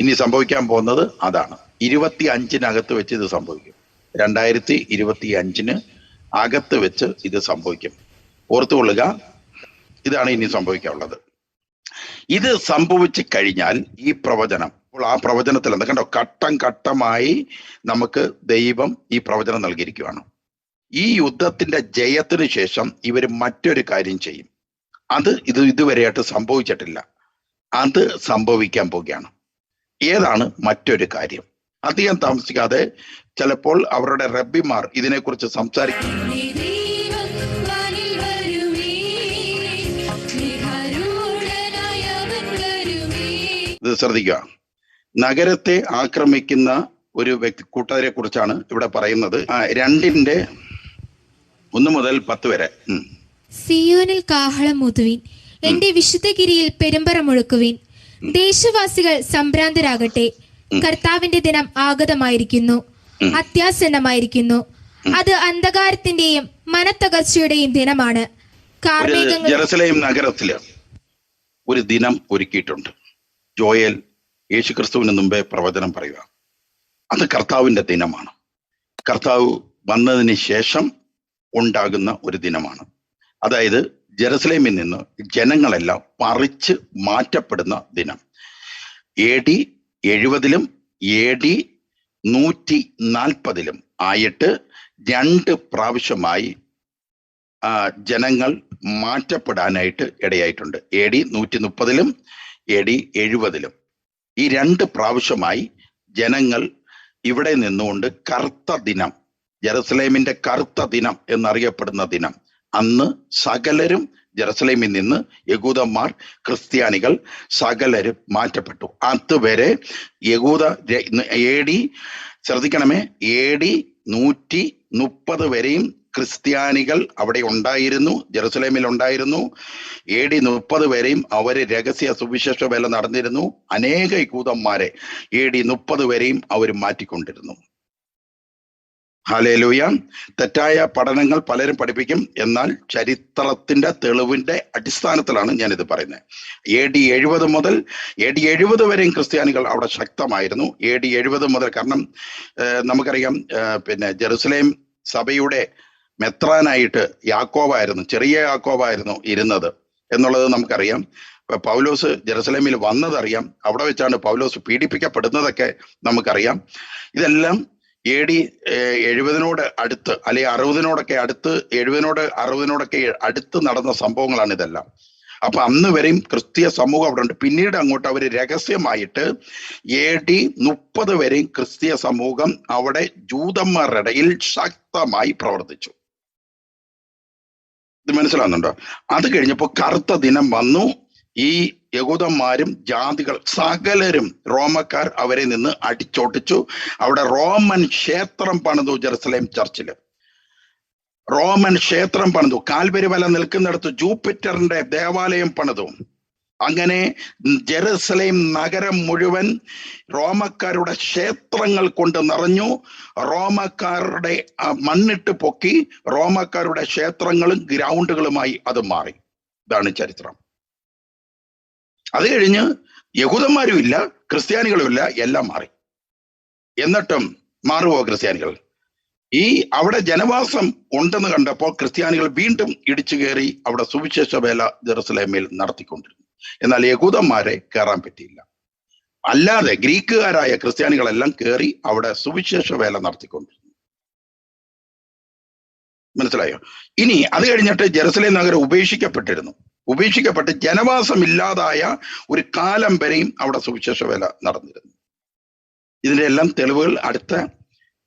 ഇനി സംഭവിക്കാൻ പോകുന്നത് അതാണ്. ഇരുപത്തി അഞ്ചിനകത്ത് വെച്ച് ഇത് സംഭവിക്കും. രണ്ടായിരത്തി ഇരുപത്തി അഞ്ചിന് അകത്ത് വെച്ച് ഇത് സംഭവിക്കും. ഓർത്തുകൊള്ളുക ഇതാണ് ഇനി സംഭവിക്കാനുള്ളത്. ഇത് സംഭവിച്ചു കഴിഞ്ഞാൽ ഈ പ്രവചനം അപ്പോൾ ആ പ്രവചനത്തിൽ എന്താ? കണ്ടോ ഘട്ടം ഘട്ടമായി നമുക്ക് ദൈവം ഈ പ്രവചനം നൽകിയിരിക്കുകയാണ്. ഈ യുദ്ധത്തിന്റെ ജയത്തിന് ശേഷം ഇവർ മറ്റൊരു കാര്യം ചെയ്യും. അത് ഇത് ഇതുവരെയായിട്ട് സംഭവിച്ചിട്ടില്ല. അത് സംഭവിക്കാൻ പോകുകയാണ് ഏതാണ് മറ്റൊരു കാര്യം? അധികം താമസിക്കാതെ ചിലപ്പോൾ അവരുടെ റബ്ബിമാർ ഇതിനെക്കുറിച്ച് സംസാരിക്കും. ഇത് ശ്രദ്ധിക്കുക. നഗരത്തെ ആക്രമിക്കുന്ന ഒരു വ്യക്തി കൂട്ടരെ കുറിച്ചാണ് ഇവിടെ പറയുന്നത്. രണ്ടിന്റെ ഒന്ന് മുതൽ പത്ത് വരെ. സിയോനിൽ കാഹളം മുതുവിൻ എന്റെ വിശുദ്ധഗിരിയിൽ പെരുമ്പറ മുഴക്കുവിൻ. ദേശവാസികൾ സംഭ്രാന്തരാകട്ടെ. കർത്താവിന്റെ ദിനം ആഗതമായിരിക്കുന്നു. അത്യാസന്നമായിരിക്കുന്നു. അത് അന്ധകാരത്തിന്റെയും മനത്തകർച്ചയുടെയും ദിനമാണ്. ജെറുസലേം നഗരത്തിൽ ഒരു ദിനം ഒരുക്കിയിട്ടുണ്ട്. ജോയൽ യേശുക്രിസ്തുവിന് മുമ്പേ പ്രവചനം പറയുക. അത് കർത്താവിന്റെ ദിനമാണ്. കർത്താവ് വന്നതിന് ശേഷം ഉണ്ടാകുന്ന ഒരു ദിനമാണ്. അതായത് ജെറുസലേമിൽ നിന്ന് ജനങ്ങളെല്ലാം പറിച്ച് മാറ്റപ്പെടുന്ന ദിനം. എ ഡി എഴുപതിലും എ ഡി നൂറ്റി നാൽപ്പതിലും ആയിട്ട് രണ്ട് പ്രാവശ്യമായി ജനങ്ങൾ മാറ്റപ്പെടാനായിട്ട് ഇടയായിട്ടുണ്ട്. എ ഡി നൂറ്റി മുപ്പതിലും എ ഡി എഴുപതിലും. ഈ രണ്ട് പ്രാവശ്യമായി ജനങ്ങൾ ഇവിടെ നിന്നുകൊണ്ട് കറുത്ത ദിനം ജെറുസലേമിന്റെ കറുത്ത ദിനം എന്നറിയപ്പെടുന്ന ദിനം അന്ന് സകലരും ജെറുസലേമിൽ നിന്ന് യഹൂദന്മാർ ക്രിസ്ത്യാനികൾ സകലരും മാറ്റപ്പെട്ടു. അതുവരെ യഹൂദ എ ഡി ശ്രദ്ധിക്കണമേ എ ഡി നൂറ്റി മുപ്പത് വരെയും ക്രിസ്ത്യാനികൾ അവിടെ ഉണ്ടായിരുന്നു ജെറുസലേമിൽ ഉണ്ടായിരുന്നു. എ ഡി മുപ്പത് വരെയും അവർ രഹസ്യ സുവിശേഷ വേല നടന്നിരുന്നു. അനേക യഹൂദന്മാരെ എ ഡി മുപ്പത് വരെയും അവർ മാറ്റിക്കൊണ്ടിരുന്നു. ഹാലേലൂയ തെറ്റായ പഠനങ്ങൾ പലരും പഠിപ്പിക്കും. എന്നാൽ ചരിത്രത്തിന്റെ തെളിവിന്റെ അടിസ്ഥാനത്തിലാണ് ഞാൻ ഇത് പറയുന്നത്. എ ഡി എഴുപത് മുതൽ എ ഡി എഴുപത് വരെയും ക്രിസ്ത്യാനികൾ അവിടെ ശക്തമായിരുന്നു. എ ഡി എഴുപത് മുതൽ കാരണം നമുക്കറിയാം പിന്നെ ജെറുസലേം സഭയുടെ മെത്രാനായിട്ട് യാക്കോബായിരുന്നു ചെറിയ യാക്കോബായിരുന്നു ഇരുന്നത് എന്നുള്ളത് നമുക്കറിയാം. പൗലോസ് ജെറുസലേമിൽ വന്നതറിയാം. അവിടെ വെച്ചാണ് പൗലോസ് പീഡിപ്പിക്കപ്പെടുന്നതൊക്കെ നമുക്കറിയാം. ഇതെല്ലാം എ ഡി എഴുപതിനോട് അടുത്ത് അല്ലെങ്കിൽ അറുപതിനോടൊക്കെ അടുത്ത് എഴുപതിനോട് അറുപതിനോടൊക്കെ അടുത്ത് നടന്ന സംഭവങ്ങളാണ് ഇതെല്ലാം. അപ്പൊ അന്ന് വരെയും ക്രിസ്തീയ സമൂഹം അവിടെ ഉണ്ട്. പിന്നീട് അങ്ങോട്ട് അവർ രഹസ്യമായിട്ട് എ ഡി മുപ്പത് വരെയും ക്രിസ്തീയ സമൂഹം അവിടെ ജൂതന്മാരുടെ ഇടയിൽ ശക്തമായി പ്രവർത്തിച്ചു. ഇത് മനസ്സിലാവുന്നുണ്ടോ? അത് കഴിഞ്ഞപ്പോ കറുത്ത ദിനം വന്നു. ഈ യഹൂദന്മാരും ജാതികൾ സകലരും റോമക്കാർ അവരെ നിന്ന് അടിച്ചോട്ടിച്ചു. അവിടെ റോമൻ ക്ഷേത്രം പണിതു ജെറുസലേം ചർച്ചിൽ റോമൻ ക്ഷേത്രം പണിതു. കാൽവരി വല നിൽക്കുന്നിടത്ത് ജൂപ്പിറ്ററിന്റെ ദേവാലയം പണിതു. അങ്ങനെ ജെറുസലേം നഗരം മുഴുവൻ റോമക്കാരുടെ ക്ഷേത്രങ്ങൾ കൊണ്ട് നിറഞ്ഞു. റോമക്കാരുടെ മണ്ണിട്ട് പൊക്കി റോമക്കാരുടെ ക്ഷേത്രങ്ങളും ഗ്രൗണ്ടുകളുമായി അത് മാറി. ഇതാണ് ചരിത്രം. അത് കഴിഞ്ഞ് യഹൂദന്മാരും ഇല്ല ക്രിസ്ത്യാനികളും ഇല്ല എല്ലാം മാറി. എന്നിട്ടും മാറുവോ ക്രിസ്ത്യാനികൾ. ഈ അവിടെ ജനവാസം ഉണ്ടെന്ന് കണ്ടപ്പോൾ ക്രിസ്ത്യാനികൾ വീണ്ടും ഇടിച്ചു കയറി അവിടെ സുവിശേഷ വേല ജെറുസലേമിൽ നടത്തിക്കൊണ്ടിരുന്നു. എന്നാൽ യഹൂദന്മാരെ കയറാൻ പറ്റിയില്ല. അല്ലാതെ ഗ്രീക്കുകാരായ ക്രിസ്ത്യാനികളെല്ലാം കയറി അവിടെ സുവിശേഷ വേല നടത്തിക്കൊണ്ടിരുന്നു. മനസ്സിലായോ? ഇനി അത് കഴിഞ്ഞിട്ട് ജെറുസലേം നഗരം ഉപേക്ഷിക്കപ്പെട്ടിരുന്നു. ഉപേക്ഷിക്കപ്പെട്ട് ജനവാസമില്ലാതായ ഒരു കാലം വരെയും അവിടെ സുവിശേഷ വേല നടന്നിരുന്നു. ഇതിന്റെ എല്ലാം തെളിവുകൾ അടുത്ത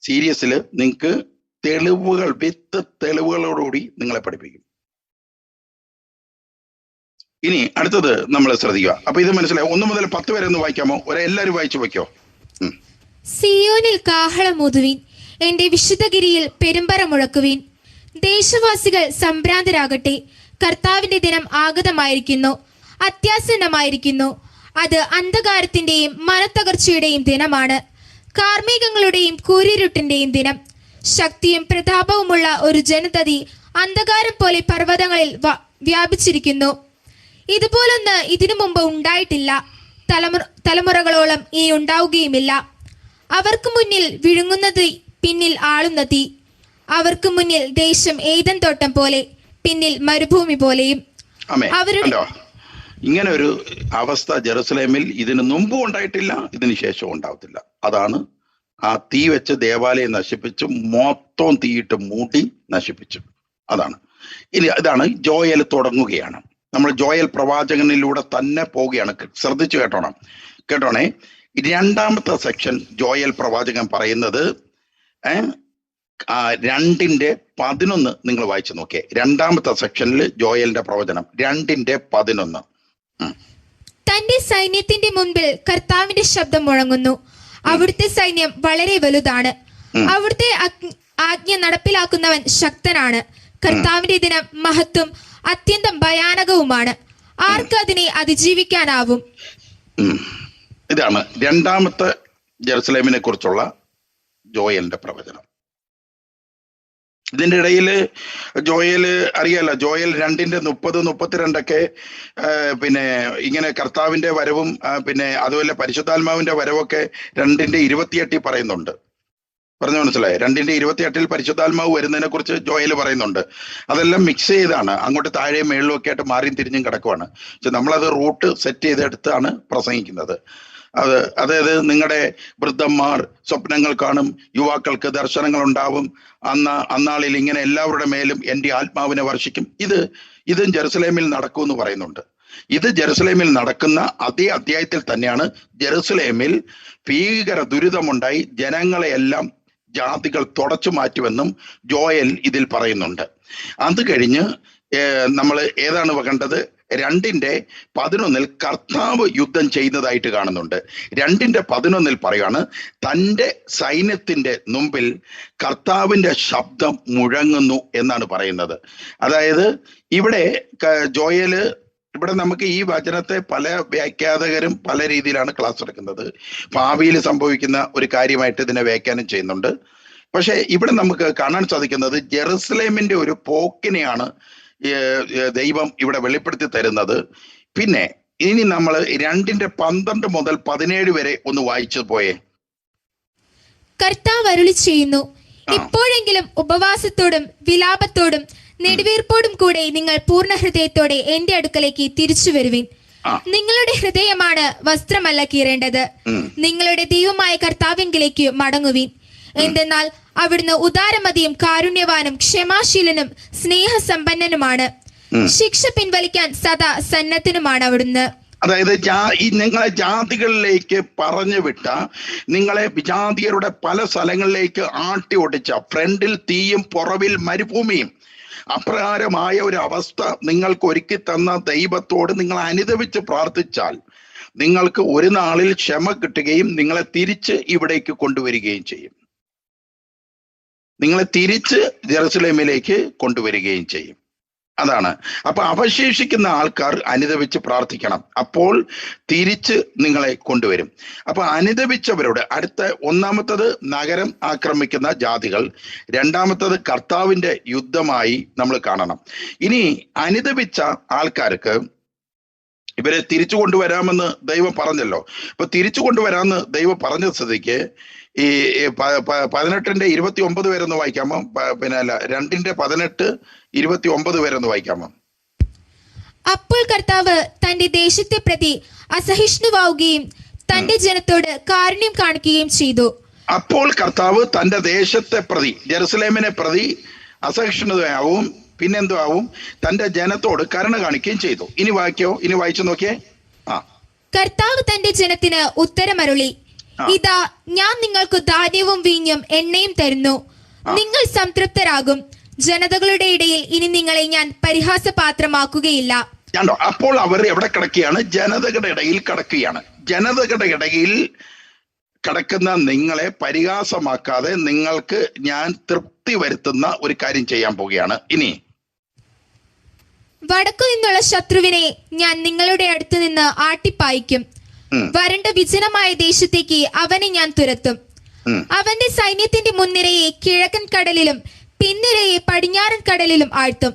സീരീസിൽ നിങ്ങൾക്ക് തെളിവുകൾ വിത്ത് തെളിവുകളോടുകൂടി നിങ്ങളെ പഠിപ്പിക്കും. ഇനി അടുത്തത് നമ്മൾ ശ്രദ്ധിക്കുക. അപ്പൊ ഇത് മനസ്സിലായി? ഒന്ന് മുതൽ പത്ത് വരെ ഒന്ന് വായിക്കാമോ? ഒരേ എല്ലാവരും വായിച്ചു വയ്ക്കോ സിയോനിൽ കാഹളം മുതുവിൻ എന്റെ വിശുദ്ധഗിരിയിൽ പെരുമ്പറ മുഴക്കുവിൻ. ദേശവാസികൾ സംഭ്രാന്തരാകട്ടെ കർത്താവിന്റെ ദിനം ആഗതമായിരിക്കുന്നു അത്യാസന്നമായിരിക്കുന്നു. അത് അന്ധകാരത്തിന്റെയും മനത്തകർച്ചയുടെയും ദിനമാണ്. കാർമ്മികങ്ങളുടെയും കൂരിരുട്ടിന്റെയും ദിനം. ശക്തിയും പ്രതാപവുമുള്ള ഒരു ജനതതി അന്ധകാരം പോലെ പർവതങ്ങളിൽ വ്യാപിച്ചിരിക്കുന്നു. ഇതുപോലൊന്ന് ഇതിനു മുമ്പ് ഉണ്ടായിട്ടില്ല. തലമുറ തലമുറകളോളം ഇനി ഉണ്ടാവുകയുമില്ല. അവർക്ക് മുന്നിൽ വിഴുങ്ങുന്നത് പിന്നിൽ ആളുന്ന തീ അവർക്ക് മുന്നിൽ ദേശം ഏതൻ തോട്ടം പോലെ പിന്നിൽ മരുഭൂമി പോലെയും അവരുടെ- ഇങ്ങനെ ഒരു അവസ്ഥ ജെറുസലേമിൽ ഇതിന് മുമ്പും ഉണ്ടായിട്ടില്ല ഇതിനു ശേഷവും ഉണ്ടാവത്തില്ല. അതാണ് ആ തീ വെച്ച് ദേവാലയം നശിപ്പിച്ചു മൊത്തം തീയിട്ട് മൂടി നശിപ്പിച്ചു അതാണ്. ഇനി ഇതാണ് ജോയൽ തുടങ്ങുകയാണ്. നമ്മൾ ജോയൽ പ്രവാചകനിലൂടെ തന്നെ പോവുകയാണ്. ശ്രദ്ധിച്ചു കേട്ടോണം. കേട്ടോണേ രണ്ടാമത്തെ സെക്ഷൻ ജോയൽ പ്രവാചകൻ പറയുന്നത് രണ്ടിന്റെ പതിനൊന്ന് നിങ്ങൾ വായിച്ചു നോക്കിയേ. രണ്ടാമത്തെ സെക്ഷനിൽ ജോയലിന്റെ പ്രവചനം. രണ്ടിന്റെ പതിനൊന്ന്. തന്റെ സൈന്യത്തിന്റെ മുൻപിൽ കർത്താവിന്റെ ശബ്ദം മുഴങ്ങുന്നു. അവിടുത്തെ സൈന്യം വളരെ വലുതാണ്. അവിടുത്തെ ആജ്ഞ നടപ്പിലാക്കുന്നവൻ ശക്തനാണ്. കർത്താവിന്റെ ദിനം മഹത്വം അത്യന്തം ഭയാനകവുമാണ്. ആർക്ക് അതിനെ അതിജീവിക്കാനാവും? ഇതാണ് രണ്ടാമത്തെ ജെറുസലേമിനെ കുറിച്ചുള്ള ജോയലിന്റെ പ്രവചനം. ഇതിന്റെ ഇടയിൽ ജോയൽ അറിയാലോ ജോയൽ രണ്ടിന്റെ മുപ്പത് മുപ്പത്തിരണ്ടൊക്കെ പിന്നെ ഇങ്ങനെ കർത്താവിന്റെ വരവും പിന്നെ അതുപോലെ പരിശുദ്ധാത്മാവിന്റെ വരവൊക്കെ രണ്ടിന്റെ ഇരുപത്തിയെട്ടിൽ പറയുന്നുണ്ട്. പറഞ്ഞു മനസ്സിലായി? രണ്ടിന്റെ ഇരുപത്തിയെട്ടിൽ പരിശുദ്ധാത്മാവ് വരുന്നതിനെ കുറിച്ച് ജോയൽ പറയുന്നുണ്ട്. അതെല്ലാം മിക്സ് ചെയ്താണ്. അങ്ങോട്ട് താഴെ മേളിലും ഒക്കെ ആയിട്ട് മാറിയും തിരിഞ്ഞും കിടക്കുവാണ്. പക്ഷെ നമ്മളത് റൂട്ട് സെറ്റ് ചെയ്തെടുത്താണ് പ്രസംഗിക്കുന്നത്. അത് അതായത് നിങ്ങളുടെ വൃദ്ധന്മാർ സ്വപ്നങ്ങൾ കാണും യുവാക്കൾക്ക് ദർശനങ്ങൾ ഉണ്ടാവും അന്ന അന്നാളിൽ ഇങ്ങനെ എല്ലാവരുടെ മേലും എന്റെ ആത്മാവിനെ വർഷിക്കും. ഇത് ഇതും ജെറുസലേമിൽ നടക്കും എന്ന് പറയുന്നുണ്ട്. ഇത് ജെറുസലേമിൽ നടക്കുന്ന അതേ അധ്യായത്തിൽ തന്നെയാണ് ജെറുസലേമിൽ ഭീകര ദുരിതമുണ്ടായി. ജനങ്ങളെയെല്ലാം ജാതികൾ തുടച്ചു മാറ്റുമെന്നും ജോയൽ ഇതിൽ പറയുന്നുണ്ട്. അത് കഴിഞ്ഞ് നമ്മൾ ഏതാണ് കണ്ടത്? രണ്ടിന്റെ പതിനൊന്നിൽ കർത്താവ് യുദ്ധം ചെയ്യുന്നതായിട്ട് കാണുന്നുണ്ട്. രണ്ടിന്റെ പതിനൊന്നിൽ പറയാണ് തന്റെ സൈന്യത്തിന്റെ മുമ്പിൽ കർത്താവിന്റെ ശബ്ദം മുഴങ്ങുന്നു എന്നാണ് പറയുന്നത്. അതായത് ഇവിടെ ജോയൽ ഇവിടെ നമുക്ക് ഈ വചനത്തെ പല വ്യാഖ്യാതകരും പല രീതിയിലാണ് ക്ലാസ് എടുക്കുന്നത്. ഭാവിയിൽ സംഭവിക്കുന്ന ഒരു കാര്യമായിട്ട് ഇതിനെ വ്യാഖ്യാനം ചെയ്യുന്നുണ്ട്. പക്ഷേ ഇവിടെ നമുക്ക് കാണാൻ സാധിക്കുന്നത് ജെറുസലേമിന്റെ ഒരു പോക്കിനെയാണ് ദൈവം ഇവിടെ വെളിപ്പെടുത്തി തരുന്നത്. പിന്നെ ഇനി നമ്മൾ രണ്ടിന്റെ പന്ത്രണ്ട് മുതൽ പതിനേഴ് വരെ ഒന്ന് വായിച്ചു പോയേ. കർത്താവ് അരുളി ചെയ്യുന്നു. ഇപ്പോഴെങ്കിലും ഉപവാസത്തോടും വിലാപത്തോടും നെടുവീർപ്പോടും കൂടെ നിങ്ങൾ പൂർണ ഹൃദയത്തോടെ എന്റെ അടുക്കലേക്ക് തിരിച്ചു വരുവിൻ. നിങ്ങളുടെ ഹൃദയമാണ് വസ്ത്രമല്ല കീറേണ്ടത്. നിങ്ങളുടെ ദൈവമായ കർത്താവിങ്കിലേക്ക് മടങ്ങുവിൻ. എന്തെന്നാൽ അവിടുന്ന് ഉദാരമതിയും കാരുണ്യവാനും ക്ഷമാശീലനും സ്നേഹസമ്പന്നനുമാണ്. ശിക്ഷ പിൻവലിക്കാൻ സദാ സന്നദ്ധനുമാണ് അവിടുന്ന്. അതായത് ജാ ഈ നിങ്ങളെ ജാതികളിലേക്ക് പറഞ്ഞു വിട്ട നിങ്ങളെ ജാതിയരുടെ പല സ്ഥലങ്ങളിലേക്ക് ആട്ടി ഓടിച്ച ഫ്രണ്ടിൽ തീയും പുറവിൽ മരുഭൂമിയും അപ്രകാരമായ ഒരു അവസ്ഥ നിങ്ങൾക്ക് ഒരുക്കി തന്ന ദൈവത്തോട് നിങ്ങൾ അനുദവിച്ച് പ്രാർത്ഥിച്ചാൽ നിങ്ങൾക്ക് ഒരു നാളിൽ ക്ഷമ കിട്ടുകയും നിങ്ങളെ തിരിച്ച് ഇവിടേക്ക് കൊണ്ടുവരികയും ചെയ്യും. നിങ്ങളെ തിരിച്ച് ജെറുസലേമിലേക്ക് കൊണ്ടുവരികയും ചെയ്യും. അതാണ്. അപ്പൊ അവശേഷിക്കുന്ന ആൾക്കാർ അനുദവിച്ച് പ്രാർത്ഥിക്കണം. അപ്പോൾ തിരിച്ച് നിങ്ങളെ കൊണ്ടുവരും. അപ്പൊ അനുദവിച്ചവരോട് അടുത്ത ഒന്നാമത്തത് നഗരം ആക്രമിക്കുന്ന ജാതികൾ രണ്ടാമത്തത് കർത്താവിന്റെ യുദ്ധമായി നമ്മൾ കാണണം. ഇനി അനുദവിച്ച ആൾക്കാർക്ക് ഇവരെ തിരിച്ചു കൊണ്ടുവരാമെന്ന് ദൈവം പറഞ്ഞല്ലോ. ഇപ്പൊ തിരിച്ചു കൊണ്ടുവരാമെന്ന് ദൈവം പറഞ്ഞ സ്ഥിതിക്ക് ഈ പതിനെട്ടിന്റെ ഇരുപത്തി ഒമ്പത് വരെ ഒന്ന് വായിക്കാമോ? പിന്നെ അല്ല രണ്ടിന്റെ പതിനെട്ട് ഇരുപത്തി ഒമ്പത് വരെ ഒന്ന് വായിക്കാമോ? അപ്പോൾ കർത്താവ് തന്റെ ദേശത്തെ പ്രതി അസഹിഷ്ണുവാവുകയും തന്റെ ജനത്തോട് കാരുണ്യം കാണിക്കുകയും ചെയ്തു. അപ്പോൾ കർത്താവ് തന്റെ ദേശത്തെ പ്രതി ജെറുസലേമിനെ പ്രതി അസഹിഷ്ണുതയാവും പിന്നെന്തോ ആവും തന്റെ ജനത്തോട് കരുണ കാണിക്കുകയും ചെയ്തു. ഇനി വായിക്കോ? ഇനി വായിച്ചു നോക്കിയേ? ആ. കർത്താവ് തന്റെ ജനത്തിന് ഉത്തരമരുളി. ഇതാ ഞാൻ നിങ്ങൾക്ക് ധാന്യവും വീഞ്ഞും എണ്ണയും തരുന്നു. നിങ്ങൾ സംതൃപ്തരാകും. ജനതകളുടെ ഇടയിൽ ഇനി നിങ്ങളെ ഞാൻ പരിഹാസപാത്രമാക്കുകയില്ല. കണ്ടോ അപ്പോൾ അവർ എവിടെ കിടക്കുകയാണ്? ജനതകളുടെ ഇടയിൽ കിടക്കുകയാണ്. ജനതകളുടെ ഇടയിൽ കിടക്കുന്ന നിങ്ങളെ പരിഹാസമാക്കാതെ നിങ്ങൾക്ക് ഞാൻ തൃപ്തി വരുത്തുന്ന ഒരു കാര്യം ചെയ്യാൻ പോവുകയാണ്. ഇനി. വടക്കു നിന്നുള്ള ശത്രുവിനെ ഞാൻ നിങ്ങളുടെ അടുത്ത് നിന്ന് ആട്ടിപ്പായിക്കും. വരണ്ട വിജനമായ ദേശത്തേക്ക് അവനെ ഞാൻ തുരത്തും. അവന്റെ സൈന്യത്തിന്റെ മുൻനിരയെ കിഴക്കൻ കടലിലും പിൻനിരയെ പടിഞ്ഞാറൻ കടലിലും ആഴ്ത്തും.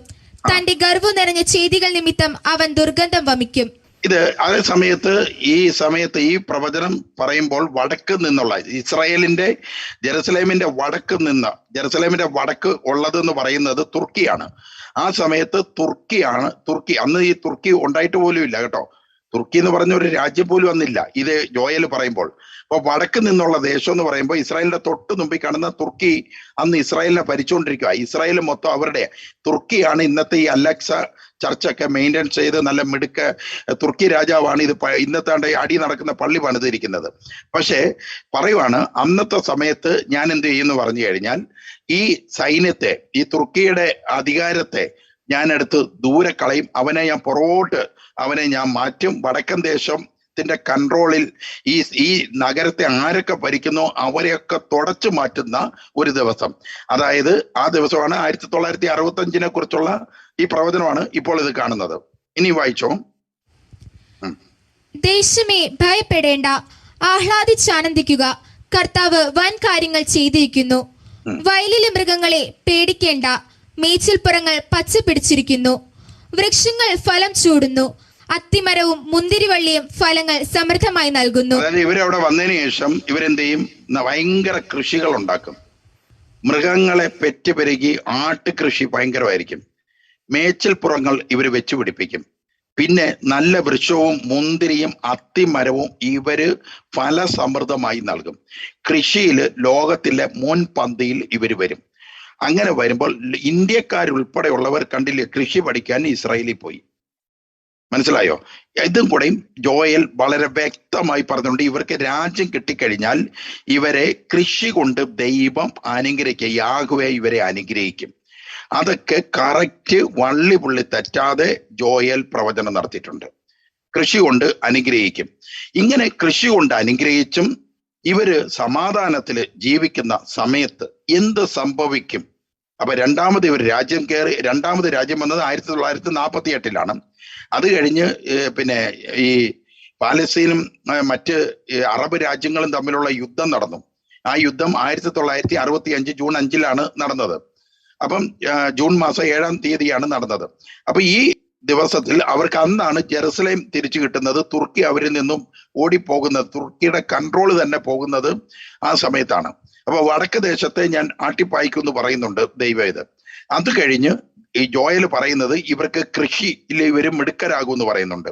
തന്റെ ഗർവ് നിറഞ്ഞ ചെയ്തികൾ നിമിത്തം അവൻ ദുർഗന്ധം വമിക്കും. ഇത് അതേ സമയത്ത് ഈ സമയത്ത് ഈ പ്രവചനം പറയുമ്പോൾ വടക്ക് നിന്നുള്ള ഇസ്രായേലിന്റെ ജെറുസലേമിന്റെ വടക്ക് നിന്ന് ജെറുസലേമിന്റെ വടക്ക് ഉള്ളത് എന്ന് പറയുന്നത് തുർക്കിയാണ്. ആ സമയത്ത് തുർക്കിയാണ് തുർക്കി അന്ന് ഈ തുർക്കി ഉണ്ടായിട്ട് പോലും ഇല്ല കേട്ടോ. തുർക്കി എന്ന് പറഞ്ഞ ഒരു രാജ്യം പോലും വന്നില്ല. ഇത് ജോയൽ പറയുമ്പോൾ. അപ്പൊ വടക്ക് നിന്നുള്ള ദേശം എന്ന് പറയുമ്പോൾ ഇസ്രായേലിന്റെ തൊട്ട് മുമ്പിൽ കാണുന്ന തുർക്കി അന്ന് ഇസ്രായേലിനെ ഭരിച്ചുകൊണ്ടിരിക്കുക. ഇസ്രായേൽ മൊത്തം അവരുടെ തുർക്കിയാണ് ഇന്നത്തെ ഈ അലക്സ ചർച്ചൊക്കെ മെയിന്റെയിൻ ചെയ്ത് നല്ല മിടുക്ക തുർക്കി രാജാവാണ് ഇത് ഇന്നത്തെ അടി നടക്കുന്ന പള്ളി പണിതിരിക്കുന്നത്. പക്ഷേ പറയുവാണ് അന്നത്തെ സമയത്ത് ഞാൻ എന്ത് ചെയ്യുന്നു പറഞ്ഞു കഴിഞ്ഞാൽ ഈ സൈന്യത്തെ ഈ തുർക്കിയുടെ അധികാരത്തെ ഞാൻ എടുത്ത് ദൂരെ കളയും. അവനെ ഞാൻ പുറകോട്ട് അവനെ ഞാൻ മാറ്റും. വടക്കൻ ദേശത്തിന്റെ കൺട്രോളിൽ ഈ ഈ നഗരത്തെ ആരൊക്കെ ഭരിക്കുന്നോ അവരെയൊക്കെ തുടച്ചു മാറ്റുന്ന ഒരു ദിവസം. അതായത് ആ ദിവസമാണ് ആയിരത്തി തൊള്ളായിരത്തി അറുപത്തി അഞ്ചിനെ കുറിച്ചുള്ള ഈ പ്രവചനമാണ് ഇപ്പോൾ ഇത് കാണുന്നത്. ഇനി വായിച്ചോ. ദേശമേ ഭയപ്പെടേണ്ട. ആഹ്ലാദിച്ചാനന്ദിക്കുക. കർത്താവ് വൻ കാര്യങ്ങൾ ചെയ്തിരിക്കുന്നു വയലിലെ മൃഗങ്ങളെ പേടിക്കേണ്ട. മേച്ചിൽപ്പുറങ്ങൾ പച്ച പിടിച്ചിരിക്കുന്നു. വൃക്ഷങ്ങൾ ഫലം ചൂടുന്നു. അത്തിമരവും മുന്തിരിവള്ളിയും ഫലങ്ങൾ സമൃദ്ധമായി നൽകുന്നു. ഇവരവിടെ വന്നതിന് ശേഷം ഇവരെന്ത് ചെയ്യും? ഭയങ്കര കൃഷികൾ ഉണ്ടാക്കും മൃഗങ്ങളെ പെറ്റുപെരുകി ആട്ടുകൃഷി ഭയങ്കരമായിരിക്കും. മേച്ചിൽപ്പുറങ്ങൾ ഇവർ വെച്ച് പിടിപ്പിക്കും. പിന്നെ നല്ല വൃക്ഷവും മുന്തിരിയും അത്തിമരവും ഇവർ ഫലസമൃദ്ധമായി നൽകും. കൃഷിയിൽ ലോകത്തിലെ മുൻപന്തിയിൽ ഇവർ വരും. അങ്ങനെ വരുമ്പോൾ ഇന്ത്യക്കാരുൾപ്പെടെയുള്ളവർ കണ്ടില്ലേ കൃഷി പഠിക്കാൻ ഇസ്രായേലിൽ പോയി. മനസ്സിലായോ? ഇതും കൂടെയും ജോയൽ വളരെ വ്യക്തമായി പറഞ്ഞുകൊണ്ട് ഇവർക്ക് രാജ്യം കിട്ടിക്കഴിഞ്ഞാൽ ഇവരെ കൃഷി കൊണ്ട് ദൈവം അനുഗ്രഹിക്കുക യാഹുവെ ഇവരെ അനുഗ്രഹിക്കും. അതൊക്കെ കറക്റ്റ് വള്ളി പുള്ളി തെറ്റാതെ ജോയൽ പ്രവചനം നടത്തിയിട്ടുണ്ട്. കൃഷി കൊണ്ട് അനുഗ്രഹിക്കും. ഇങ്ങനെ കൃഷി കൊണ്ട് അനുഗ്രഹിച്ചും ഇവർ സമാധാനത്തിൽ ജീവിക്കുന്ന സമയത്ത് എന്ത് സംഭവിക്കും? അപ്പൊ രണ്ടാമത് ഇവർ രാജ്യം കയറി രണ്ടാമത് രാജ്യം വന്നത് ആയിരത്തി തൊള്ളായിരത്തി നാൽപ്പത്തി എട്ടിലാണ് അത് കഴിഞ്ഞ് പിന്നെ ഈ പാലസ്തീനും മറ്റ് അറബ് രാജ്യങ്ങളും തമ്മിലുള്ള യുദ്ധം നടന്നു. ആ യുദ്ധം ആയിരത്തി തൊള്ളായിരത്തി അറുപത്തി അഞ്ച് ജൂൺ അഞ്ചിലാണ് നടന്നത്. അപ്പം ജൂൺ മാസം ഏഴാം തീയതിയാണ് നടന്നത്. അപ്പൊ ഈ ദിവസത്തിൽ അവർക്ക് അന്നാണ് ജെറുസലേം തിരിച്ചു കിട്ടുന്നത്. തുർക്കി അവരിൽ നിന്നും ഓടിപ്പോകുന്നത്. തുർക്കിയുടെ കൺട്രോൾ തന്നെ പോകുന്നത് ആ സമയത്താണ്. അപ്പൊ വടക്ക് ദേശത്തെ ഞാൻ ആട്ടിപ്പായിക്കും എന്ന് പറയുന്നുണ്ട് ദൈവം ഇത്. അത് കഴിഞ്ഞ് ഈ ജോയൽ പറയുന്നത് ഇവർക്ക് കൃഷിയിൽ ഇവർ മിടുക്കരാകും എന്ന് പറയുന്നുണ്ട്.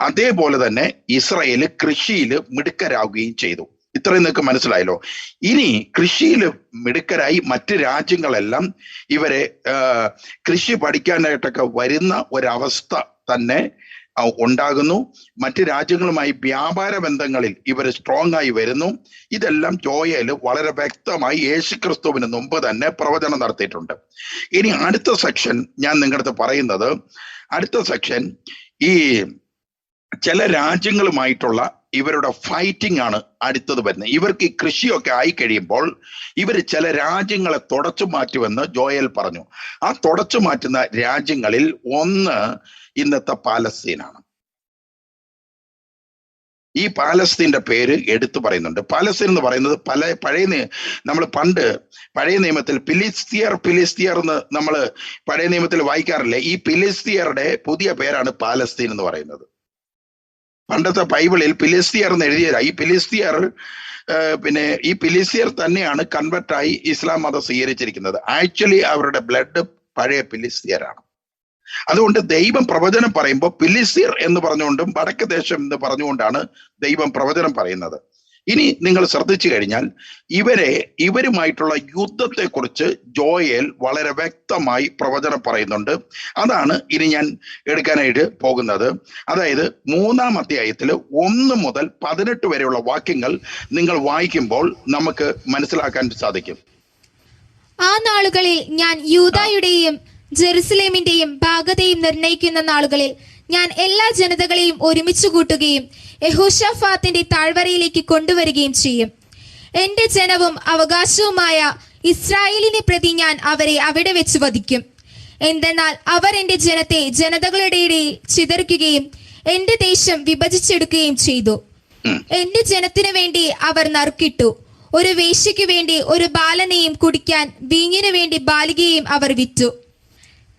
അതേപോലെ തന്നെ ഇസ്രയേൽ കൃഷിയിൽ മിടുക്കരാകുകയും ചെയ്തു. ഇത്രയും നിങ്ങൾക്ക് മനസ്സിലായല്ലോ. ഇനി കൃഷിയിൽ മിടുക്കരായി മറ്റ് രാജ്യങ്ങളെല്ലാം ഇവരെ കൃഷി പഠിക്കാനായിട്ടൊക്കെ വരുന്ന ഒരവസ്ഥ തന്നെ ഉണ്ടാകുന്നു. മറ്റ് രാജ്യങ്ങളുമായി വ്യാപാര ബന്ധങ്ങളിൽ ഇവർ സ്ട്രോങ് ആയി വരുന്നു. ഇതെല്ലാം ജോയൽ വളരെ വ്യക്തമായി യേശുക്രിസ്തുവിന് മുമ്പ് തന്നെ പ്രവചനം നടത്തിയിട്ടുണ്ട്. ഇനി അടുത്ത സെക്ഷൻ ഞാൻ നിങ്ങളുടെ അടുത്ത് പറയുന്നത് അടുത്ത സെക്ഷൻ ഈ ചില രാജ്യങ്ങളുമായിട്ടുള്ള ഇവരുടെ ഫൈറ്റിംഗ് ആണ് അടുത്തത് വരുന്നത്. ഇവർക്ക് ഈ കൃഷിയൊക്കെ ആയി കഴിയുമ്പോൾ ഇവർ ചില രാജ്യങ്ങളെ തുടച്ചു മാറ്റുമെന്ന് ജോയൽ പറഞ്ഞു. ആ തുടച്ചു മാറ്റുന്ന രാജ്യങ്ങളിൽ ഒന്ന് ഇന്നത്തെ പാലസ്തീനാണ് ഈ പാലസ്തീന്റെ പേര് എടുത്തു പറയുന്നുണ്ട്. പാലസ്തീൻ എന്ന് പറയുന്നത് പല പഴയ നമ്മൾ പണ്ട് പഴയ നിയമത്തിൽ പിലിസ്തിയർ പിലിസ്തിയർ എന്ന് നമ്മൾ പഴയ നിയമത്തിൽ വായിക്കാറില്ലേ? ഈ പിലിസ്തിയറുടെ പുതിയ പേരാണ് പാലസ്തീൻ എന്ന് പറയുന്നത്. പണ്ടത്തെ ബൈബിളിൽ ഫിലിസ്തീയർ എന്ന് എഴുതിയതാ. ഈ ഫിലിസ്തീയർ പിന്നെ ഈ ഫിലിസ്തീയർ തന്നെയാണ് കൺവെർട്ടായി ഇസ്ലാം മതം സ്വീകരിച്ചിരിക്കുന്നത്. ആക്ച്വലി അവരുടെ ബ്ലഡ് പഴയ ഫിലിസ്തീയരാണ്. അതുകൊണ്ട് ദൈവം പ്രവചനം പറയുമ്പോൾ ഫിലിസ്തീർ എന്ന് പറഞ്ഞുകൊണ്ടും വടക്ക് ദേശം എന്ന് പറഞ്ഞുകൊണ്ടാണ് ദൈവം പ്രവചനം പറയുന്നത്. ഇനി നിങ്ങൾ ശ്രദ്ധിച്ചു കഴിഞ്ഞാൽ ഇവരെ ഇവരുമായിട്ടുള്ള യുദ്ധത്തെക്കുറിച്ച് ജോയേൽ വളരെ വ്യക്തമായി പ്രവചനം പറയുന്നുണ്ട്. അതാണ് ഇനി ഞാൻ എടുക്കാനായിട്ട് പോകുന്നത്. അതായത് മൂന്നാം അധ്യായത്തിൽ ഒന്ന് മുതൽ പതിനെട്ട് വരെയുള്ള വാക്യങ്ങൾ നിങ്ങൾ വായിക്കുമ്പോൾ നമുക്ക് മനസ്സിലാക്കാൻ സാധിക്കും. ആ നാളുകളിൽ ഞാൻ യൂതായുടെയും ജെറുസലേമിന്റെയും ഭാഗതയും നിർണയിക്കുന്ന നാളുകളിൽ ഞാൻ എല്ലാ ജനതകളെയും ഒരുമിച്ച് കൂട്ടുകയും യഹോഷഫാത്തിന്റെ താഴ്വരയിലേക്ക് കൊണ്ടുവരികയും ചെയ്യും. എന്റെ ജനവും അവകാശവുമായ ഇസ്രായേലിനെ പ്രതി ഞാൻ അവരെ അവിടെ വെച്ച് വധിക്കും. എന്തെന്നാൽ അവർ എന്റെ ജനത്തെ ജനതകളുടെ ഇടയിൽ ചിതറിക്കുകയും എന്റെ ദേശം വിഭജിച്ചെടുക്കുകയും ചെയ്തു. എന്റെ ജനത്തിനു വേണ്ടി അവർ നറുക്കിട്ടു. ഒരു വേശ്യയ്ക്ക് വേണ്ടി ഒരു ബാലനെയും കുടിക്കാൻ വീഞ്ഞിനു വേണ്ടി ബാലികയെയും അവർ വിറ്റു.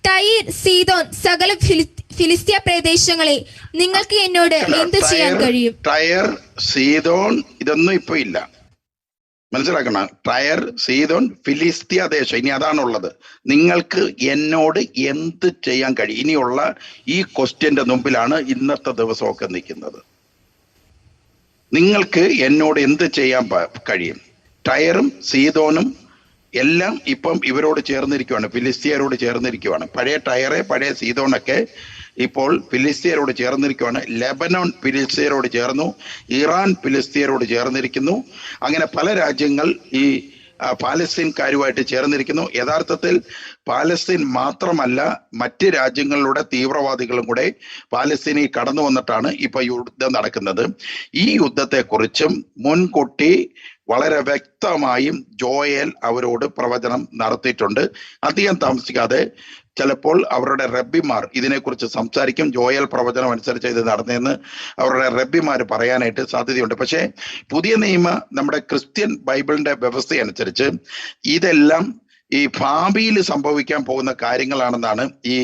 തൈർ സീതോൻ സകല ഫിലിസ്തീയ പ്രദേശങ്ങളെ നിങ്ങൾക്ക് എന്നോട് എന്ത് ചെയ്യാൻ കഴിയും? ടയർ സീതോൺ ഇതൊന്നും ഇപ്പൊ ഇല്ല. മനസ്സിലാക്കണം. ടയർ സീതോൻ ഫിലിസ്തീയ ദേശം ഇനി അതാണുള്ളത്. നിങ്ങൾക്ക് എന്നോട് എന്ത് ചെയ്യാൻ കഴിയും? ഇനിയുള്ള ഈ ക്വസ്റ്റ്യന്റെ മുമ്പിലാണ് ഇന്നത്തെ ദിവസമൊക്കെ നിൽക്കുന്നത്. നിങ്ങൾക്ക് എന്നോട് എന്ത് ചെയ്യാൻ കഴിയും? ടയറും സീതോനും എല്ലാം ഇപ്പം ഇവരോട് ചേർന്നിരിക്കുവാണ്. ഫിലിസ്തീയരോട് ചേർന്നിരിക്കുവാണ്. പഴയ ടയറെ പഴയ സീതോനൊക്കെ ഇപ്പോൾ ഫിലിസ്തീനോട് ചേർന്നിരിക്കുകയാണ് ലെബനോൺ ഫിലിസ്തീനോട് ചേർന്നു. ഇറാൻ ഫിലിസ്തീനോട് ചേർന്നിരിക്കുന്നു. അങ്ങനെ പല രാജ്യങ്ങൾ ഈ പാലസ്തീൻകാരുമായിട്ട് ചേർന്നിരിക്കുന്നു. യഥാർത്ഥത്തിൽ പാലസ്തീൻ മാത്രമല്ല മറ്റ് രാജ്യങ്ങളിലൂടെ തീവ്രവാദികളും കൂടെ പാലസ്തീനിൽ കടന്നു വന്നിട്ടാണ് ഇപ്പൊ യുദ്ധം നടക്കുന്നത്. ഈ യുദ്ധത്തെക്കുറിച്ചും മുൻകൂട്ടി വളരെ വ്യക്തമായും ജോയൽ അവരോട് പ്രവചനം നടത്തിയിട്ടുണ്ട്. അധികം താമസിക്കാതെ ചിലപ്പോൾ അവരുടെ റബ്ബിമാർ ഇതിനെക്കുറിച്ച് സംസാരിക്കും. ജോയൽ പ്രവചനം അനുസരിച്ച് ഇത് നടന്നതെന്ന് അവരുടെ റബ്ബിമാർ പറയാനായിട്ട് സാധ്യതയുണ്ട്. പക്ഷേ പുതിയ നിയമ നമ്മുടെ ക്രിസ്ത്യൻ ബൈബിളിന്റെ വ്യവസ്ഥയനുസരിച്ച് ഇതെല്ലാം ഈ ഭാവിയിൽ സംഭവിക്കാൻ പോകുന്ന കാര്യങ്ങളാണെന്നാണ് ഈ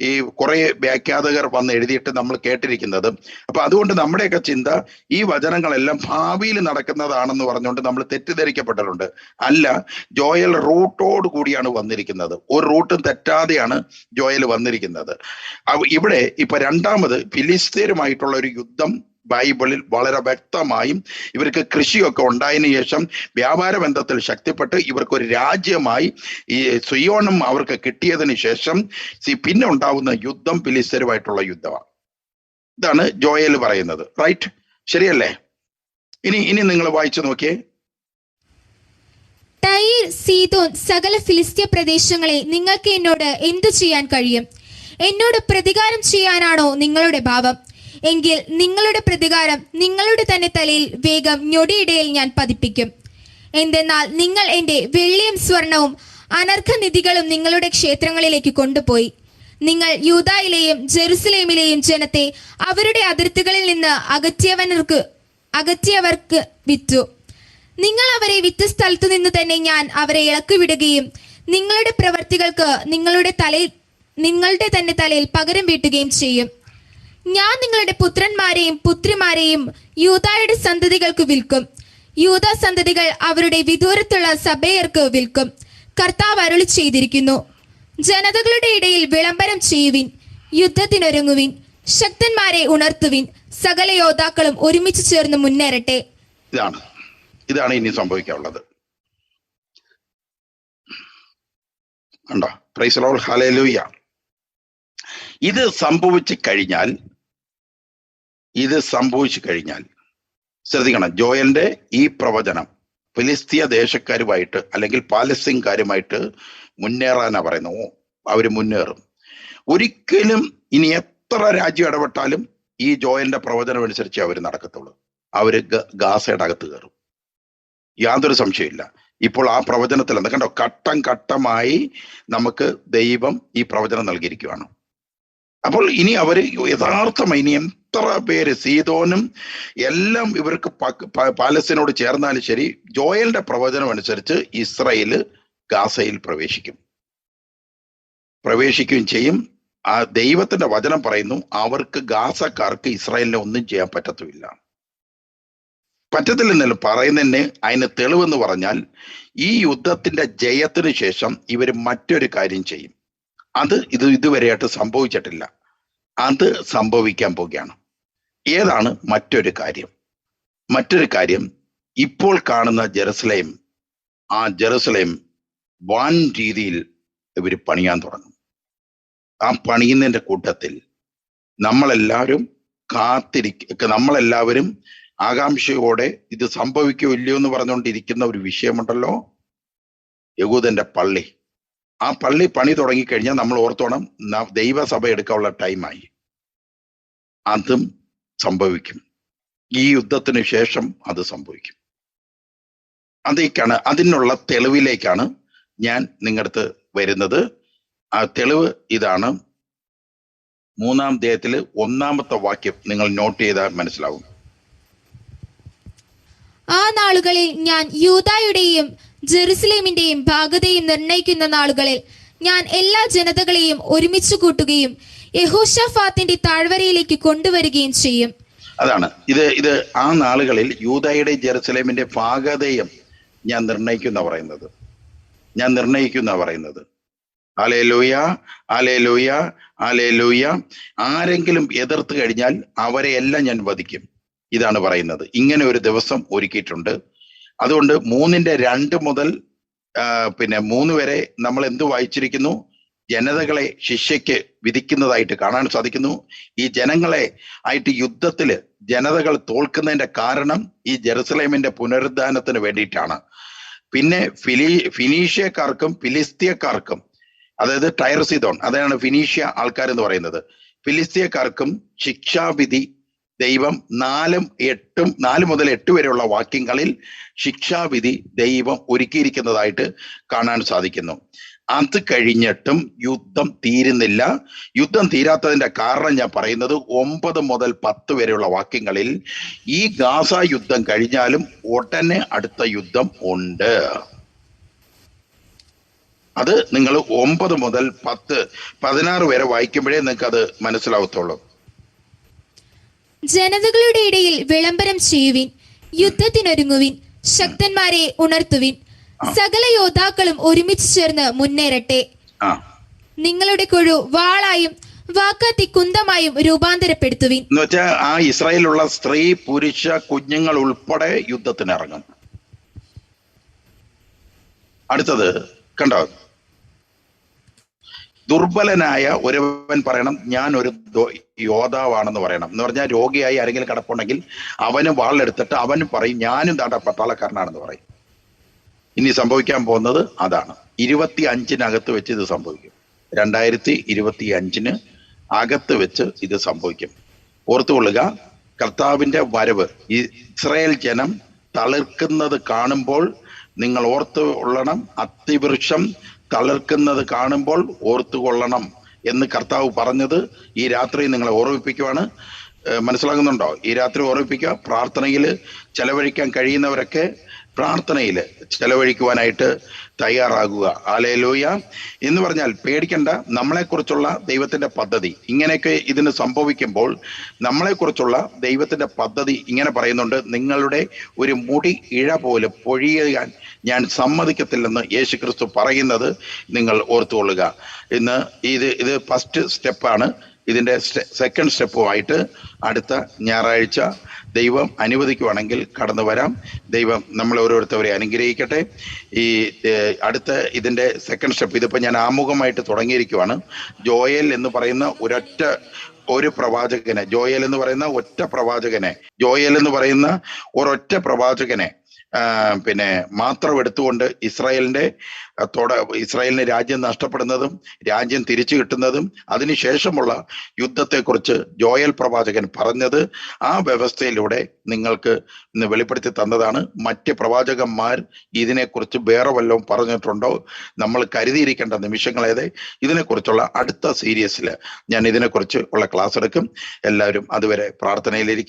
ഈ കുറെ വ്യാഖ്യാതകർ വന്ന് എഴുതിയിട്ട് നമ്മൾ കേട്ടിരിക്കുന്നത്. അപ്പൊ അതുകൊണ്ട് നമ്മുടെയൊക്കെ ചിന്ത ഈ വചനങ്ങളെല്ലാം ഭാവിയിൽ നടക്കുന്നതാണെന്ന് പറഞ്ഞുകൊണ്ട് നമ്മൾ തെറ്റിദ്ധരിക്കപ്പെട്ടിട്ടുണ്ട്. അല്ല ജോയൽ റൂട്ടോട് കൂടിയാണ് വന്നിരിക്കുന്നത്. ഒരു റൂട്ടും തെറ്റാതെയാണ് ജോയൽ വന്നിരിക്കുന്നത്. ഇവിടെ ഇപ്പൊ രണ്ടാമത് ഫിലിസ്തീനുമായിട്ടുള്ള ഒരു യുദ്ധം ബൈബിളിൽ വളരെ വ്യക്തമായും ഇവർക്ക് കൃഷിയൊക്കെ ഉണ്ടായതിനു ശേഷം വ്യാപാര ബന്ധത്തിൽ ശക്തിപ്പെട്ട് ഇവർക്ക് ഒരു രാജ്യമായി ഈ സുയോണം അവർക്ക് കിട്ടിയതിന് ശേഷം പിന്നെ ഉണ്ടാവുന്ന യുദ്ധം ഫിലിസ്തീനുമായിട്ടുള്ള യുദ്ധമാണ്. ഇതാണ് ജോയൽ പറയുന്നത്. റൈറ്റ് ശരിയല്ലേ? ഇനി ഇനി നിങ്ങൾ വായിച്ചു നോക്കിയേ. ടൈർ സീതോൻ സകല ഫിലിസ്ത്യ പ്രദേശങ്ങളെ നിങ്ങൾക്ക് എന്നോട് എന്തു ചെയ്യാൻ കഴിയും? എന്നോട് പ്രതികാരം ചെയ്യാനാണോ നിങ്ങളുടെ ഭാവം എങ്കിൽ നിങ്ങളുടെ പ്രതികാരം നിങ്ങളുടെ തന്നെ തലയിൽ വേഗം ഞൊടിയിടയിൽ ഞാൻ പതിപ്പിക്കും. എന്തെന്നാൽ നിങ്ങൾ എന്റെ വെള്ളിയും സ്വർണവും അനർഘനിധികളും നിങ്ങളുടെ ക്ഷേത്രങ്ങളിലേക്ക് കൊണ്ടുപോയി. നിങ്ങൾ യൂതായിലെയും ജെറുസലേമിലെയും ജനത്തെ അവരുടെ അതിർത്തികളിൽ നിന്ന് അകറ്റിയവർക്ക് അകറ്റിയവർക്ക് വിറ്റു. നിങ്ങൾ അവരെ വിറ്റ സ്ഥലത്തു നിന്ന് തന്നെ ഞാൻ അവരെ ഇളക്കി വിടുകയും നിങ്ങളുടെ പ്രവർത്തികൾക്ക് നിങ്ങളുടെ തലയിൽ നിങ്ങളുടെ തന്നെ തലയിൽ പകരം വീട്ടുകയും ചെയ്യും. ഞാൻ നിങ്ങളുടെ പുത്രന്മാരെയും പുത്രിമാരെയും യൂതായുടെ സന്തതികൾക്ക് വിൽക്കും. യൂത സന്തതികൾ അവരുടെ വിദൂരത്തുള്ള സഭയർക്ക് വിൽക്കും. കർത്താവ് അരുളി ചെയ്തിരിക്കുന്നു ജനതകളുടെ ഇടയിൽ വിളംബരം ചെയ്യുവിൻ. യുദ്ധത്തിനൊരുങ്ങുവിൻ. ശക്തന്മാരെ ഉണർത്തുവിൻ. സകല യോദ്ധാക്കളും ഒരുമിച്ച് ചേർന്ന് മുന്നേറട്ടെ. ഇതാണ്. ഇതാണ് ഇനി സംഭവിക്കാനുള്ളത്. പ്രൈസലോൾ ഹലലൂയ ഇത് സംഭവിച്ചു കഴിഞ്ഞാൽ ഇത് സംഭവിച്ചു കഴിഞ്ഞാൽ ശ്രദ്ധിക്കണം ജോയന്റെ ഈ പ്രവചനം ഫിലിസ്തീയ ദേശക്കാരുമായിട്ട് അല്ലെങ്കിൽ പാലസ്തീൻകാരുമായിട്ട് മുന്നേറാനാ പറയുന്നു അവർ മുന്നേറും. ഒരിക്കലും ഇനി എത്ര രാജ്യം ഇടപെട്ടാലും ഈ ജോയന്റെ പ്രവചനം അനുസരിച്ച് അവർ നടക്കത്തുള്ളൂ. അവർ ഗാസയുടെ അകത്ത് കയറും. യാതൊരു സംശയമില്ല ഇപ്പോൾ ആ പ്രവചനത്തിൽ എന്താ കണ്ടോ ഘട്ടം ഘട്ടമായി നമുക്ക് ദൈവം ഈ പ്രവചനം നൽകിയിരിക്കുകയാണ്. അപ്പോൾ ഇനി അവർ യഥാർത്ഥമായി ഇനി എത്ര പേര് സീതോനും എല്ലാം ഇവർക്ക് പാലസ്തീനോട് ചേർന്നാലും ശരി ജോയലിന്റെ പ്രവചനം അനുസരിച്ച് ഇസ്രയേൽ ഗാസയിൽ പ്രവേശിക്കും. പ്രവേശിക്കുകയും ചെയ്യും. ആ ദൈവത്തിന്റെ വചനം പറയുന്നു അവർക്ക് ഗാസക്കാർക്ക് ഇസ്രായേലിനെ ഒന്നും ചെയ്യാൻ പറ്റത്തുമില്ല. പറ്റത്തില്ലെന്നല്ല പറയുന്നതിന് അതിന് തെളിവെന്ന് പറഞ്ഞാൽ ഈ യുദ്ധത്തിന്റെ ജയത്തിന് ശേഷം ഇവർ മറ്റൊരു കാര്യം ചെയ്യും. അത് ഇത് ഇതുവരെയായിട്ട് സംഭവിച്ചിട്ടില്ല. അത് സംഭവിക്കാൻ പോകുകയാണ് ഏതാണ് മറ്റൊരു കാര്യം? മറ്റൊരു കാര്യം ഇപ്പോൾ കാണുന്ന ജെറുസലേം ആ ജെറുസലേം വൻ രീതിയിൽ ഇവർ പണിയാൻ തുടങ്ങും. ആ പണിയുന്നതിന്റെ കൂട്ടത്തിൽ നമ്മളെല്ലാവരും കാത്തിരിക്ക നമ്മളെല്ലാവരും ആകാംക്ഷയോടെ ഇത് സംഭവിക്കോ ഇല്ലയോ എന്ന് പറഞ്ഞുകൊണ്ടിരിക്കുന്ന ഒരു വിഷയമുണ്ടല്ലോ. യഹൂദന്റെ പള്ളി. ആ പള്ളി പണി തുടങ്ങിക്കഴിഞ്ഞാൽ നമ്മൾ ഓർത്തോണം ദൈവസഭ എടുക്കാനുള്ള ടൈമായി. അതും സംഭവിക്കും. ഈ യുദ്ധത്തിന് ശേഷം അത് സംഭവിക്കും. അതേക്കാണ് അതിനുള്ള തെളിവിലേക്കാണ് ഞാൻ നിങ്ങളടുത്ത് വരുന്നത്. ആ തെളിവ് ഇതാണ്. മൂന്നാം ദേഹത്തിൽ ഒന്നാമത്തെ വാക്യം നിങ്ങൾ നോട്ട് ചെയ്താൽ മനസ്സിലാവും. ആ നാളുകളിൽ ഞാൻ യൂതായുടെയും ജെറുസലേമിന്റെയും ഭാഗതയും നിർണയിക്കുന്ന നാളുകളിൽ ഞാൻ എല്ലാ ജനതകളെയും ഒരുമിച്ച് കൂട്ടുകയും യഹോഷഫാത്തിന്റെ താഴ്വരയിലേക്ക് കൊണ്ടുവരികയും ചെയ്യും. അതാണ്. ഇത് ഇത് ആ നാളുകളിൽ യൂതയുടെ ജെറുസലേമിന്റെ ഭാഗതയും ഞാൻ നിർണയിക്കുന്ന പറയുന്നത്. ഞാൻ നിർണയിക്കുന്ന പറയുന്നത്. ആലേ ലൂയ ആലേ ലൂയ ആലേ ലൂയ ആരെങ്കിലും എതിർത്ത് കഴിഞ്ഞാൽ അവരെ എല്ലാം ഞാൻ വധിക്കും. ഇതാണ് പറയുന്നത്. ഇങ്ങനെ ഒരു ദിവസം ഒരുക്കിയിട്ടുണ്ട്. അതുകൊണ്ട് മൂന്നിന്റെ രണ്ട് മുതൽ പിന്നെ മൂന്ന് വരെ നമ്മൾ എന്ത് വായിച്ചിരിക്കുന്നു? ജനതകളെ ശിക്ഷയ്ക്ക് വിധിക്കുന്നതായിട്ട് കാണാൻ സാധിക്കുന്നു. ഈ ജനങ്ങളെ ആയിട്ട് യുദ്ധത്തിൽ ജനതകൾ തോൽക്കുന്നതിന്റെ കാരണം ഈ ജെറുസലേമിന്റെ പുനരുദ്ധാനത്തിന് വേണ്ടിയിട്ടാണ്. പിന്നെ ഫിലി ഫിനീഷ്യക്കാർക്കും ഫിലിസ്തീയക്കാർക്കും അതായത് ടയർ സിദോൺ അതാണ് ഫിനീഷ്യ ആൾക്കാർ എന്ന് പറയുന്നത്. ഫിലിസ്തീയക്കാർക്കും ശിക്ഷാവിധി ദൈവം നാലും എട്ടും നാല് മുതൽ എട്ട് വരെയുള്ള വാക്യങ്ങളിൽ ശിക്ഷാവിധി ദൈവം ഒരുക്കിയിരിക്കുന്നതായിട്ട് കാണാൻ സാധിക്കുന്നു. അത് കഴിഞ്ഞിട്ടും യുദ്ധം തീരുന്നില്ല. യുദ്ധം തീരാത്തതിന്റെ കാരണം ഞാൻ പറയുന്നത് ഒമ്പത് മുതൽ പത്ത് വരെയുള്ള വാക്യങ്ങളിൽ ഈ ഗാസ യുദ്ധം കഴിഞ്ഞാലും ഉടനെ അടുത്ത യുദ്ധം ഉണ്ട്. അത് നിങ്ങൾ ഒമ്പത് മുതൽ പത്ത് പതിനാറ് വരെ വായിക്കുമ്പോഴേ നിങ്ങൾക്ക് അത് മനസ്സിലാവത്തുള്ളൂ. ജനതകളുടെ ഇടയിൽ വിളംബരം ചെയ്യുവിൻ യുദ്ധത്തിനൊരുങ്ങുവിൻ ശക്തന്മാരെ ഉണർത്തുവിൻ. സകല യോദ്ധാക്കളും ഒരുമിച്ച് ചേർന്ന് മുന്നേറട്ടെ. നിങ്ങളുടെ കുഴു വാളായും വാക്കാത്തി കുന്തമായും രൂപാന്തരപ്പെടുത്തുവിൻ. എന്ന് വെച്ചാൽ ആ ഇസ്രായേലുള്ള സ്ത്രീ പുരുഷ കുഞ്ഞുങ്ങൾ ഉൾപ്പെടെ യുദ്ധത്തിന് ഇറങ്ങും അടുത്തത് കണ്ടോ? ദുർബലനായ ഒരുവൻ പറയണം ഞാൻ ഒരു യോദ്ധാവാണെന്ന് പറയണം. എന്ന് പറഞ്ഞാൽ രോഗിയായി ആരെങ്കിലും കിടപ്പുണ്ടെങ്കിൽ അവന് വാളെടുത്തിട്ട് അവൻ പറയും ഞാനും താണ്ട പട്ടാളക്കാരനാണെന്ന് പറയും. ഇനി സംഭവിക്കാൻ പോകുന്നത് അതാണ്. ഇരുപത്തി അഞ്ചിനകത്ത് വെച്ച് ഇത് സംഭവിക്കും. രണ്ടായിരത്തി ഇരുപത്തി അഞ്ചിന് അകത്ത് വെച്ച് ഇത് സംഭവിക്കും. ഓർത്തുകൊള്ളുക കർത്താവിന്റെ വരവ് ഇസ്രായേൽ ജനം തളിർക്കുന്നത് കാണുമ്പോൾ നിങ്ങൾ ഓർത്തു കൊള്ളണം. അത്തിവൃക്ഷം തളിർക്കുന്നത് കാണുമ്പോൾ ഓർത്തുകൊള്ളണം എന്ന് കർത്താവ് പറഞ്ഞത് ഈ രാത്രി നിങ്ങളെ ഓർമ്മിപ്പിക്കുവാണ്. മനസ്സിലാകുന്നുണ്ടോ? ഈ രാത്രി ഓർമ്മിപ്പിക്കുക പ്രാർത്ഥനയിൽ ചെലവഴിക്കാൻ കഴിയുന്നവരൊക്കെ പ്രാർത്ഥനയിൽ ചെലവഴിക്കുവാനായിട്ട് തയ്യാറാകുക. ആലേലൂയ എന്ന് പറഞ്ഞാൽ പേടിക്കണ്ട. നമ്മളെക്കുറിച്ചുള്ള ദൈവത്തിന്റെ പദ്ധതി. ഇങ്ങനെയൊക്കെ ഇതിന് സംഭവിക്കുമ്പോൾ നമ്മളെക്കുറിച്ചുള്ള ദൈവത്തിന്റെ പദ്ധതി ഇങ്ങനെ പറയുന്നുണ്ട്. നിങ്ങളുടെ ഒരു മുടി ഇഴ പോലും പൊഴിയാൻ ഞാൻ സമ്മതിക്കത്തില്ലെന്ന് യേശു ക്രിസ്തു പറയുന്നത് നിങ്ങൾ ഓർത്തുകൊള്ളുക. ഇന്ന് ഇത് ഇത് ഫസ്റ്റ് സ്റ്റെപ്പാണ് ഇതിന്റെ സെക്കൻഡ് സ്റ്റെപ്പുമായിട്ട് അടുത്ത ഞായറാഴ്ച ദൈവം അനുവദിക്കുവാണെങ്കിൽ കടന്നു വരാം. ദൈവം നമ്മൾ ഓരോരുത്തവരെ അനുഗ്രഹിക്കട്ടെ. ഈ അടുത്ത ഇതിന്റെ സെക്കൻഡ് സ്റ്റെപ്പ് ഇതിപ്പോൾ ഞാൻ ആമുഖമായിട്ട് തുടങ്ങിയിരിക്കുവാണ്. ജോയൽ എന്ന് പറയുന്ന ഒരൊറ്റ ഒരു പ്രവാചകനെ ജോയൽ എന്ന് പറയുന്ന ഒറ്റ പ്രവാചകനെ ജോയൽ എന്ന് പറയുന്ന ഒരൊറ്റ പ്രവാചകനെ പിന്നെ മാത്രം എടുത്തുകൊണ്ട് ഇസ്രായേലിന്റെ ഇസ്രായേലിന് രാജ്യം നഷ്ടപ്പെടുന്നതും രാജ്യം തിരിച്ചു കിട്ടുന്നതും അതിനുശേഷമുള്ള യുദ്ധത്തെക്കുറിച്ച് ജോയൽ പ്രവാചകൻ പറഞ്ഞത് ആ വ്യവസ്ഥയിലൂടെ നിങ്ങൾക്ക് ഇന്ന് വെളിപ്പെടുത്തി തന്നതാണ്. മറ്റ് പ്രവാചകന്മാർ ഇതിനെക്കുറിച്ച് വേറെ വല്ലതും പറഞ്ഞിട്ടുണ്ടോ? നമ്മൾ കരുതിയിരിക്കേണ്ട നിമിഷങ്ങളേത്. ഇതിനെക്കുറിച്ചുള്ള അടുത്ത സീരീസിൽ ഞാൻ ഇതിനെക്കുറിച്ച് ഉള്ള ക്ലാസ് എടുക്കും. എല്ലാവരും അതുവരെ പ്രാർത്ഥനയിലിരിക്കാം.